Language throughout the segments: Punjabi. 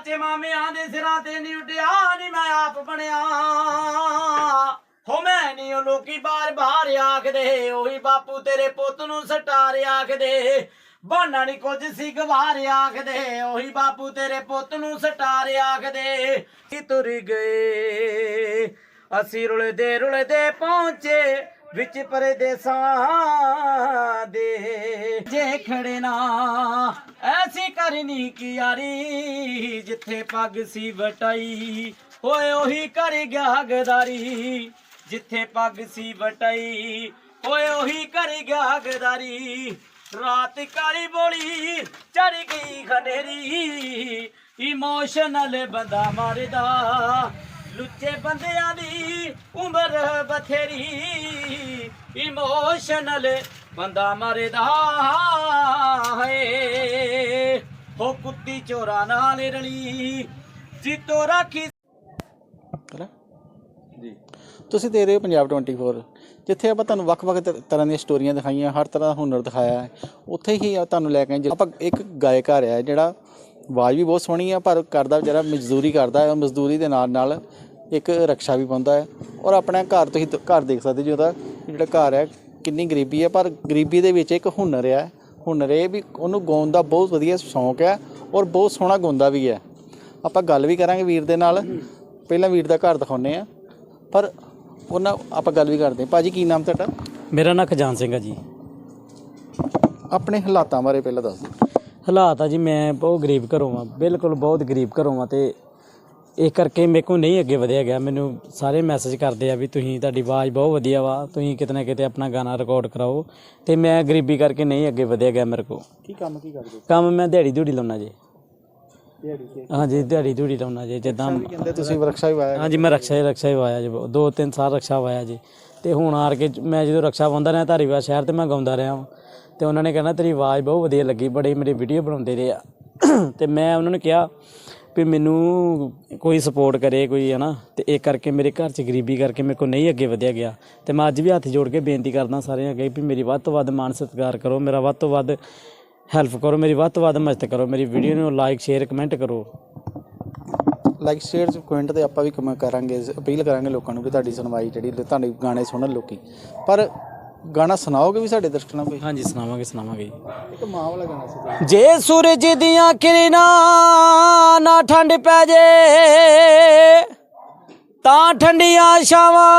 ਚਾਚੇ ਮਾਮਿਆਂ ਦੇ ਸਿਰਾਂ ਤੇ ਨਹੀਂ ਉੱਡਿਆ ਨਹੀਂ ਮੈਂ ਆਪ ਬਣਿਆ। ਹੋ ਮੈਂ ਨਹੀਂ ਉਹ ਲੋਕੀ ਬਾਰ ਬਾਰ ਆਖਦੇ, ਉਹੀ ਬਾਪੂ ਤੇਰੇ ਪੁੱਤ ਨੂੰ ਸਟਾਰ ਆਖਦੇ। ਬਾਨਾ ਨਹੀਂ ਕੁਝ ਸੀ ਗਵਾਰ ਆਖਦੇ, ਉਹੀ ਬਾਪੂ ਤੇਰੇ ਪੁੱਤ ਨੂੰ ਸਟਾਰ ਆਖਦੇ। ਕਿ ਤੁਰ ਗਏ, ਅਸੀਂ ਰੁਲਦੇ ਰੁਲਦੇ ਪਹੁੰਚੇ ਵਿੱਚ ਪਰਦੇਸਾਂ ਦੇ। ਜੇ ਖੜੇ ਨਾ, ਐਸੀ ਕਰਨੀ ਕੀ ਯਾਰੀ? ਜਿੱਥੇ ਪੱਗ ਸੀ ਵਟਾਈ, ਹੋਏ ਉਹੀ ਕਰ ਗਿਆ ਗਦਾਰੀ ਜਿੱਥੇ ਪੱਗ ਸੀ ਵਟਾਈ, ਹੋਏ ਉਹੀ ਕਰ ਗਿਆ ਗਦਾਰੀ ਰਾਤ ਕਾਲੀ ਬੋਲੀ ਚੜ ਗਈ ਖਨੇਰੀ। ਇਮੋਸ਼ਨਲ ਬੰਦਾ ਮਰਦਾ। ਲੁੱਚੇ ਬੰਦਿਆਂ ਦੀ ਉਮਰ ਬਥੇਰੀ ਇਮੋਸ਼ਨਲ ਬੰਦਾ ਮਰਦਾ ਹੈ। ਹੋ ਕੁੱਤੀ ਚੋਰਾ ਨਾਲ ਰਲੀ ਜਿੱਤੋ ਰਾਖੀ। ਜੀ। ਤੁਸੀਂ ਦੇ ਰਹੇ ਹੋ ਪੰਜਾਬ 24 ਜਿੱਥੇ ਆਪਾਂ ਤੁਹਾਨੂੰ ਵੱਖ-ਵੱਖ ਤਰ੍ਹਾਂ ਦੀਆਂ ਸਟੋਰੀਆਂ ਦਿਖਾਈਆਂ ਹਰ ਤਰ੍ਹਾਂ ਦਾ ਹੁਨਰ ਦਿਖਾਇਆ ਹੈ। ਉੱਥੇ ਹੀ ਆ ਤੁਹਾਨੂੰ ਲੈ ਕੇ ਆਏ ਜੇ- ਆਪਾਂ ਇੱਕ ਗਾਇਕ ਆ ਰਿਹਾ ਜਿਹੜਾ ਆਵਾਜ਼ ਵੀ ਬਹੁਤ ਸੋਹਣੀ ਆ ਪਰ ਕਰਦਾ ਵਿਚਾਰਾ ਮਜ਼ਦੂਰੀ ਕਰਦਾ ਹੈ ਮਜ਼ਦੂਰੀ ਦੇ ਨਾਲ ਨਾਲ ਇੱਕ ਰਕਸ਼ਾ ਵੀ ਪਾਉਂਦਾ ਹੈ ਔਰ ਆਪਣਾ ਘਰ ਤੁਸੀਂ ਘਰ ਦੇਖ ਸਕਦੇ ਜੀ ਉਹਦਾ ਜਿਹੜਾ ਘਰ ਹੈ ਕਿੰਨੀ ਗਰੀਬੀ ਹੈ ਪਰ ਗਰੀਬੀ ਦੇ ਵਿੱਚ ਇੱਕ ਹੁਨਰ ਹੈ। ਹੁਨਰ ਇਹ ਵੀ ਉਹਨੂੰ ਗਾਉਣ ਦਾ ਬਹੁਤ ਵਧੀਆ ਸ਼ੌਂਕ ਹੈ ਔਰ ਬਹੁਤ ਸੋਹਣਾ ਗਾਉਂਦਾ ਵੀ ਹੈ। ਆਪਾਂ ਗੱਲ ਵੀ ਕਰਾਂਗੇ ਵੀਰ ਦੇ ਨਾਲ। ਪਹਿਲਾਂ ਵੀਰ ਦਾ ਘਰ ਦਿਖਾਉਨੇ ਆ ਪਰ ਉਹਨਾਂ ਆਪਾਂ ਗੱਲ ਵੀ ਕਰਦੇ ਹਾਂ। ਭਾਜੀ ਕੀ ਨਾਮ ਤੁਹਾਡਾ? ਮੇਰਾ ਨਾਂ ਖਜਾਨ ਸਿੰਘ ਆ ਜੀ। ਆਪਣੇ ਹਾਲਾਤਾਂ ਬਾਰੇ ਪਹਿਲਾਂ ਦੱਸ ਦਿਓ। ਹਾਲਾਤ ਆ ਜੀ ਮੈਂ ਬਹੁਤ ਗਰੀਬ ਘਰੋਂ ਆ। ਬਿਲਕੁਲ ਬਹੁਤ ਗਰੀਬ ਘਰੋਂ ਆ ਤੇ ਇਹ ਕਰਕੇ ਮੇਰੇ ਕੋਲ ਨਹੀਂ ਅੱਗੇ ਵਧਿਆ ਗਿਆ। ਮੈਨੂੰ ਸਾਰੇ ਮੈਸੇਜ ਕਰਦੇ ਆ ਵੀ ਤੁਸੀਂ ਤੁਹਾਡੀ ਆਵਾਜ਼ ਬਹੁਤ ਵਧੀਆ ਵਾ। ਤੁਸੀਂ ਕਿਤੇ ਨਾ ਕਿਤੇ ਆਪਣਾ ਗਾਣਾ ਰਿਕਾਰਡ ਕਰਾਓ। ਤੇ ਮੈਂ ਗਰੀਬੀ ਕਰਕੇ ਨਹੀਂ ਅੱਗੇ ਵਧਿਆ ਗਿਆ ਮੇਰੇ ਕੋਲ। ਕੀ ਕੰਮ ਕੀ ਕਰਦੇ ਕੰਮ ਮੈਂ ਦਿਹਾੜੀ ਧੂੜੀ ਲਾਉਣਾ ਜੀ। ਦਿਹਾੜੀ ਤੇ? ਹਾਂਜੀ ਦਿਹਾੜੀ ਧੂੜੀ ਲਾਉਣਾ ਜੀ ਜਿੱਦਾਂ ਕਹਿੰਦੇ ਤੁਸੀਂ ਵਰਕਸ਼ਾ ਵੀ ਵਾਇਆ ਹਾਂਜੀ ਮੈਂ ਰਕਸ਼ਾ ਹੀ ਰਕਸ਼ਾ ਹੀ ਵਾਇਆ ਜੀ। ਦੋ ਤਿੰਨ ਸਾਲ ਰਕਸ਼ਾ ਵਾਇਆ ਜੀ। ਤੇ ਹੁਣ ਆਰ ਕੇ ਮੈਂ ਜਦੋਂ ਰਕਸ਼ਾ ਪਾਉਂਦਾ ਰਿਹਾ ਧਾਰੀਵਾਲ ਸ਼ਹਿਰ ਤੇ ਮੈਂ ਗਾਉਂਦਾ ਰਿਹਾ ਵਾਂ। ਤੇ ਉਹਨਾਂ ਨੇ ਕਹਿਣਾ ਤੇਰੀ ਆਵਾਜ਼ ਬਹੁਤ ਵਧੀਆ ਲੱਗੀ ਬੜੇ ਮੇਰੇ ਵੀਡੀਓ ਬਣਾਉਂਦੇ ਰਹੇ ਆ। ਤੇ ਮੈਂ ਉਹਨਾਂ ਨੂੰ ਕਿਹਾ ਵੀ ਮੈਨੂੰ ਕੋਈ ਸਪੋਰਟ ਕਰੇ, ਕੋਈ ਹੈ ਨਾ ਅਤੇ ਇਹ ਕਰਕੇ ਮੇਰੇ ਘਰ 'ਚ ਗਰੀਬੀ ਕਰਕੇ ਮੇਰੇ ਕੋਲ ਨਹੀਂ ਅੱਗੇ ਵਧਿਆ ਗਿਆ। ਅਤੇ ਮੈਂ ਅੱਜ ਵੀ ਹੱਥ ਜੋੜ ਕੇ ਬੇਨਤੀ ਕਰਦਾ ਸਾਰਿਆਂ ਅੱਗੇ ਵੀ ਮੇਰੀ ਵੱਧ ਤੋਂ ਵੱਧ ਮਾਣ ਸਤਿਕਾਰ ਕਰੋ, ਮੇਰਾ ਵੱਧ ਤੋਂ ਵੱਧ ਹੈਲਪ ਕਰੋ, ਮੇਰੀ ਵੱਧ ਤੋਂ ਵੱਧ ਮਦਦ ਕਰੋ, ਮੇਰੀ ਵੀਡੀਓ ਨੂੰ ਲਾਈਕ ਸ਼ੇਅਰ ਕਮੈਂਟ ਕਰੋ। ਲਾਈਕ ਸ਼ੇਅਰ ਕਮੈਂਟ ਤੇ ਆਪਾਂ ਵੀ ਕਮ ਕਰਾਂਗੇ, ਅਪੀਲ ਕਰਾਂਗੇ ਲੋਕਾਂ ਨੂੰ ਵੀ ਤੁਹਾਡੀ ਸੁਣਵਾਈ ਜਿਹੜੀ, ਤੁਹਾਡੇ ਗਾਣੇ ਸੁਣਨ ਲੋਕੀ। ਪਰ ਗਾਣਾ ਸੁਣਾਓਗੇ ਵੀ ਸਾਡੇ ਦਰਸ਼ਕਾਂ ਨੂੰ ਕੋਈ? ਹਾਂਜੀ ਸੁਣਾਵਾਂਗੇ ਸੁਣਾਵਾਂਗੇ ਜੀ। ਇੱਕ ਮਾਂ ਵਾਲਾ ਗਾਣਾ ਸੀ ਜੇ ਸੂਰਜ ਦੀਆਂ ਕਿਰਨਾਂ ਨਾ ਠੰਡ ਪੈ ਜੇ ਤਾਂ ਠੰਡੀਆਂ ਛਾਵਾਂ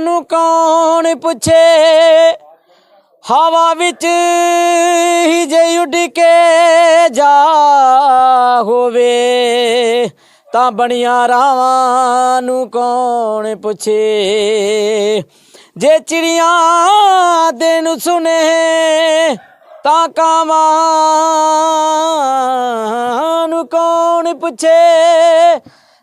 ਨੂੰ ਕੌਣ ਪੁੱਛੇ? ਹਵਾ ਵਿੱਚ ਹੀ ਜੇ ਉੱਡ ਕੇ ਜਾ ਹੋਵੇ ਤਾਂ ਬਣੀਆਂ ਰਾਵਾਂ ਨੂੰ ਕੌਣ ਪੁੱਛੇ? ਜੇ ਚਿੜੀਆਂ ਦੇ ਨੂੰ ਸੁਨੇ ਤਾਂ ਕਾਵਾਂ ਨੂੰ ਕੌਣ ਪੁੱਛੇ?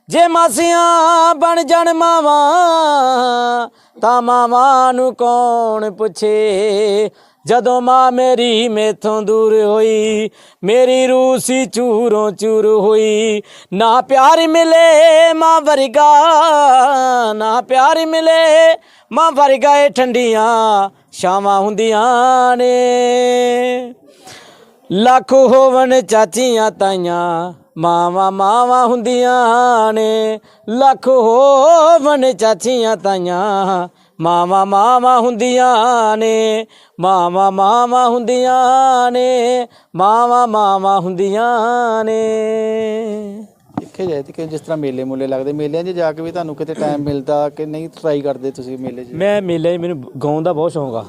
ਜੇ ਮਾਸੀਆਂ ਬਣ ਜਾਣ ਮਾਵਾਂ ਤਾਂ ਮਾਵਾਂ ਨੂੰ ਕੌਣ ਪੁੱਛੇ? ਜਦੋਂ ਮਾਂ ਮੇਰੀ ਮੇਥੋਂ ਦੂਰ ਹੋਈ, ਮੇਰੀ ਰੂਹ ਸੀ ਚੂਰੋਂ ਚੂਰ ਹੋਈ। ਨਾ ਪਿਆਰ ਮਿਲੇ ਮਾਂ ਵਰਗਾ, ਨਾ ਪਿਆਰ ਮਿਲੇ ਮਾਂ ਵਰਗਾ ਏ ਠੰਡੀਆਂ ਸ਼ਾਮਾਂ ਹੁੰਦੀਆਂ ਨੇ। ਲੱਖ ਹੋਵਣ ਚਾਚੀਆਂ ਤਾਈਆਂ, ਮਾਵਾਂ ਮਾਵਾਂ ਹੁੰਦੀਆਂ ਨੇ। ਲੱਖ ਹੋਵਣ ਚਾਚੀਆਂ ਤਾਈਆਂ ਮਾਵਾਂ ਮਾਵਾਂ ਹੁੰਦੀਆਂ ਨੇ ਮਾਵਾਂ ਮਾਵਾਂ ਹੁੰਦੀਆਂ ਨੇ ਮਾਵਾਂ ਮਾਵਾਂ ਹੁੰਦੀਆਂ ਨੇ। ਦੇਖੇ ਜਾਏ ਤੇ ਕਿ ਜਿਸ ਤਰ੍ਹਾਂ ਮੇਲੇ ਮੂਲੇ ਲੱਗਦੇ ਮੇਲਿਆਂ 'ਚ ਜਾ ਕੇ ਵੀ ਤੁਹਾਨੂੰ ਕਿਤੇ ਟਾਈਮ ਮਿਲਦਾ ਕਿ ਨਹੀਂ ਟਰਾਈ ਕਰਦੇ ਤੁਸੀਂ ਮੇਲੇ 'ਚ? ਮੈਂ ਮੇਲੇ 'ਚ ਮੈਨੂੰ ਗਾਉਣ ਦਾ ਬਹੁਤ ਸ਼ੌਂਕ ਆ।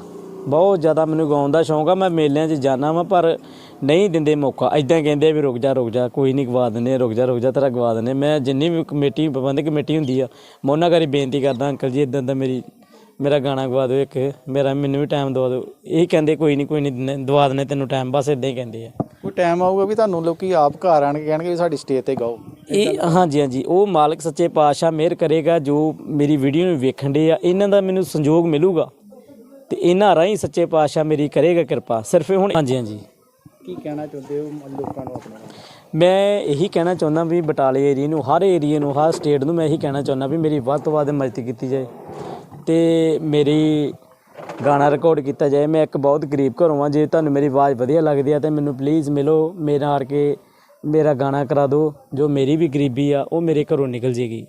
ਬਹੁਤ ਜ਼ਿਆਦਾ ਮੈਨੂੰ ਗਾਉਣ ਦਾ ਸ਼ੌਂਕ ਆ। ਮੈਂ ਮੇਲਿਆਂ 'ਚ ਜਾਣਾ ਵਾਂ ਪਰ ਨਹੀਂ ਦਿੰਦੇ ਮੌਕਾ। ਐਦਾਂ ਕਹਿੰਦੇ ਵੀ ਰੁਕ ਜਾ ਰੁਕ ਜਾ ਕੋਈ ਨਹੀਂ ਗਵਾ ਦਿੰਦੇ ਰੁਕ ਜਾ ਰੁਕ ਜਾ ਤੇਰਾ ਗਵਾ ਦਿੰਦੇ ਮੈਂ ਜਿੰਨੀ ਵੀ ਕਮੇਟੀ ਪ੍ਰਬੰਧਕ ਕਮੇਟੀ ਹੁੰਦੀ ਆ ਮੈਂ ਉਹਨਾਂ ਘਰੀ ਬੇਨਤੀ ਕਰਦਾ ਅੰਕਲ ਜੀ ਇਦਾਂ ਦਾ ਮੇਰੀ ਮੇਰਾ ਗਾਣਾ ਗਵਾ ਦਿਓ ਇੱਕ ਮੇਰਾ ਮੈਨੂੰ ਵੀ ਟਾਈਮ ਦਵਾ ਦਿਓ। ਇਹ ਕਹਿੰਦੇ ਕੋਈ ਨਹੀਂ ਕੋਈ ਨਹੀਂ ਦਵਾ ਦਿੰਦੇ ਤੈਨੂੰ ਟਾਈਮ ਬਸ ਇਦਾਂ ਹੀ ਕਹਿੰਦੇ ਆ। ਕੋਈ ਟਾਈਮ ਆਊਗਾ ਵੀ ਤੁਹਾਨੂੰ ਲੋਕੀ ਆਪ ਘਰ ਆਣ ਕੇ ਕਹਿਣਗੇ ਵੀ ਸਾਡੀ ਸਟੇਜ ਤੇ ਗਾਓ। ਇਹ ਹਾਂਜੀ ਹਾਂਜੀ ਉਹ ਮਾਲਕ ਸੱਚੇ ਪਾਤਸ਼ਾਹ ਮਿਹਰ ਕਰੇਗਾ ਜੋ ਮੇਰੀ ਵੀਡੀਓ ਨੂੰ ਵੇਖਣ ਦੇ ਆ ਇਹਨਾਂ ਦਾ ਮੈਨੂੰ ਸੰਯੋਗ ਮਿਲੂਗਾ। ਤੇ ਇਹਨਾਂ ਰਾਹੀਂ ਸੱਚੇ ਪਾਤਸ਼ਾਹ ਮੇਰੀ ਕਰੇਗਾ ਕਿਰਪਾ। ਸਿਰਫ ਹੁਣ ਹਾਂਜੀ ਹਾਂਜੀ। ਕੀ ਕਹਿਣਾ ਚਾਹੁੰਦੇ ਹੋ ਲੋਕਾਂ ਨੂੰ ਆਪਣੇ ਮੈਂ ਇਹੀ ਕਹਿਣਾ ਚਾਹੁੰਦਾ ਵੀ ਬਟਾਲੇ ਏਰੀਏ ਨੂੰ ਹਰ ਏਰੀਏ ਨੂੰ ਹਰ ਸਟੇਟ ਨੂੰ ਮੈਂ ਇਹੀ ਕਹਿਣਾ ਚਾਹੁੰਦਾ ਵੀ ਮੇਰੀ ਵੱਧ ਤੋਂ ਵੱਧ ਮਦਦ ਕੀਤੀ ਜਾਏ। ਤੇ ਮੇਰੀ ਗਾਣਾ ਰਿਕਾਰਡ ਕੀਤਾ ਜਾਏ ਮੈਂ ਇੱਕ ਬਹੁਤ ਗਰੀਬ ਘਰੋਂ ਆ ਜੇ ਤੁਹਾਨੂੰ ਮੇਰੀ ਆਵਾਜ਼ ਵਧੀਆ ਲੱਗਦੀ ਆ ਤੇ ਮੈਨੂੰ ਪਲੀਜ਼ ਮਿਲੋ ਮੇਰੇ ਨਾਲ ਕੇ ਮੇਰਾ ਗਾਣਾ ਕਰਾ ਦਿਓ ਜੋ ਮੇਰੀ ਵੀ ਗਰੀਬੀ ਆ ਉਹ ਮੇਰੇ ਘਰੋਂ ਨਿਕਲ ਜੇਗੀ।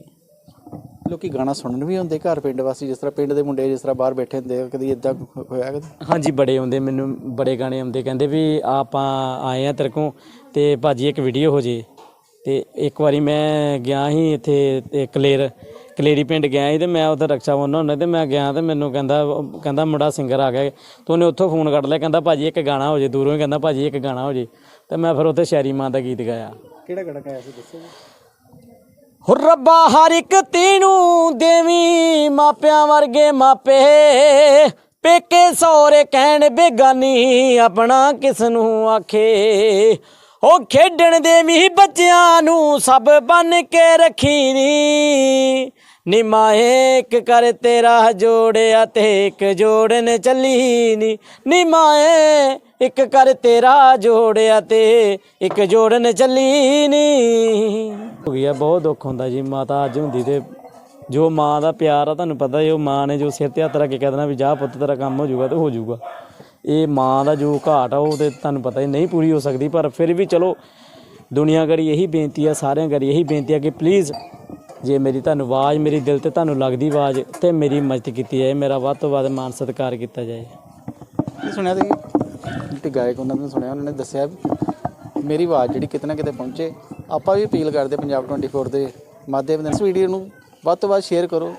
ਲੋਕੀ ਗਾਣਾ ਸੁਣਨ ਵੀ ਹੁੰਦੇ ਘਰ ਪਿੰਡ ਵਾਸੀ ਜਿਸ ਤਰ੍ਹਾਂ ਪਿੰਡ ਦੇ ਮੁੰਡੇ ਜਿਸ ਤਰ੍ਹਾਂ ਬਾਹਰ ਬੈਠੇ ਹੁੰਦੇ ਆ, ਕਦੀ ਇਦਾਂ ਹੋਇਆ ਕਦੀ? ਹਾਂਜੀ ਬੜੇ ਆਉਂਦੇ ਮੈਨੂੰ ਬੜੇ ਗਾਣੇ ਆਉਂਦੇ ਕਹਿੰਦੇ ਵੀ ਆਪਾਂ ਆਏ ਆ ਤੇਰੇ ਕੋਲ ਤੇ ਭਾਜੀ ਇੱਕ ਵੀਡੀਓ ਹੋ ਜੇ ਤੇ ਇੱਕ ਵਾਰੀ ਮੈਂ ਗਿਆ ਸੀ ਇੱਥੇ ਤੇ ਕਲੇਰ ਕਲੇਰੀ ਪਿੰਡ ਗਿਆ ਸੀ ਤੇ ਮੈਂ ਉੱਥੇ ਰਕਸ਼ਾ ਬੰਨ੍ਹਣਾ ਹੁੰਦਾ ਤੇ ਮੈਂ ਗਿਆ ਤੇ ਮੈਨੂੰ ਕਹਿੰਦਾ ਕਹਿੰਦਾ ਮੁੰਡਾ ਸਿੰਗਰ ਆ ਗਿਆ। ਤੇ ਉਹਨੇ ਉੱਥੋਂ ਫੋਨ ਕੱਢ ਲਿਆ ਕਹਿੰਦਾ ਭਾਜੀ ਇੱਕ ਗਾਣਾ ਹੋ ਜੇ ਦੂਰੋਂ ਹੀ ਕਹਿੰਦਾ ਭਾਜੀ ਇੱਕ ਗਾਣਾ ਹੋ ਜੇ। ਤੇ ਮੈਂ ਫਿਰ ਉੱਥੇ ਸ਼ੈਰੀ ਮਾਂ ਦਾ ਗੀਤ ਗਾਇਆ। ਕਿਹੜਾ ਗਾਣਾ ਗਾਇਆ ਸੀ ਦੱਸੋ ਹੋ ਰੱਬਾ ਹਰ ਇੱਕ ਤੀਨੂੰ ਦੇਵੀ ਮਾਪਿਆਂ ਵਰਗੇ ਮਾਪੇ। ਪੇਕੇ ਸੋਰੇ ਕਹਿਣ ਬੇਗਾਨੀ ਆਪਣਾ ਕਿਸ ਨੂੰ ਆਖੇ। ਉਹ ਖੇਡਣ ਦੇ ਵੀ ਬੱਚਿਆਂ ਨੂੰ ਸਭ ਬਨ ਕੇ ਰੱਖੀ ਨੀ ਨੀ ਮਾਏ, ਇੱਕ ਕਰ ਤੇਰਾ ਜੋੜਿਆ ਤੇ ਇੱਕ ਜੋੜਨ ਚੱਲੀ ਨੀ ਨੀ ਇੱਕ ਕਰ ਤੇਰਾ ਜੋੜਿਆ ਤੇ ਇੱਕ ਜੋੜਨ ਚੱਲੀ ਨੀ ਹੋ ਗਿਆ, ਬਹੁਤ ਦੁੱਖ ਹੁੰਦਾ ਜੀ। ਮਾਤਾ ਅੱਜ ਹੁੰਦੀ ਤੇ ਜੋ ਮਾਂ ਦਾ ਪਿਆਰ ਆ, ਤੁਹਾਨੂੰ ਪਤਾ ਹੀ ਉਹ ਮਾਂ ਨੇ ਜੋ ਸਿਰ ਤੇ ਹੱਥ ਰੱਖ ਕੇ ਕਹਿ ਦੇਣਾ ਵੀ ਜਾ ਪੁੱਤ, ਤੇਰਾ ਕੰਮ ਹੋ ਜਾਊਗਾ ਤੇ ਹੋ ਜਾਊਗਾ। ਇਹ ਮਾਂ ਦਾ ਜੋ ਘਾਟ ਆ, ਉਹ ਤੇ ਤੁਹਾਨੂੰ ਪਤਾ ਹੀ ਨਹੀਂ ਪੂਰੀ ਹੋ ਸਕਦੀ, ਪਰ ਫਿਰ ਵੀ ਚਲੋ, ਦੁਨੀਆ ਕਰੀ ਇਹੀ ਬੇਨਤੀ ਆ, ਸਾਰਿਆਂ ਕਰੀ ਇਹੀ ਬੇਨਤੀ ਆ ਕਿ ਪਲੀਜ਼ ਜੇ ਮੇਰੀ ਤੁਹਾਨੂੰ ਆਵਾਜ਼, ਮੇਰੇ ਦਿਲ ਤੇ ਤੁਹਾਨੂੰ ਲੱਗਦੀ ਆਵਾਜ਼, ਤੇ ਮੇਰੀ ਮਦਦ ਕੀਤੀ ਜਾਏ, ਮੇਰਾ ਵੱਧ ਤੋਂ ਵੱਧ ਮਾਨ ਸਤਿਕਾਰ ਕੀਤਾ ਜਾਏ। ਇਹ ਸੁਣਿਆ ਤੇ ਗਾਇਕ ਉਹਨਾਂ ਨੇ ਸੁਣਿਆ, ਉਹਨਾਂ ਨੇ ਦੱਸਿਆ ਵੀ ਮੇਰੀ ਆਵਾਜ਼ ਜਿਹੜੀ ਕਿਤੇ ਨਾ ਕਿਤੇ ਪਹੁੰਚੇ। ਆਪਾਂ ਵੀ ਅਪੀਲ ਕਰਦੇ ਪੰਜਾਬ 24 ਦੇ ਮਾਧਿਅਮ ਨਾਲ। ਇਸ ਵੀਡੀਓ ਨੂੰ ਵੱਧ ਤੋਂ ਵੱਧ ਸ਼ੇਅਰ ਕਰੋ।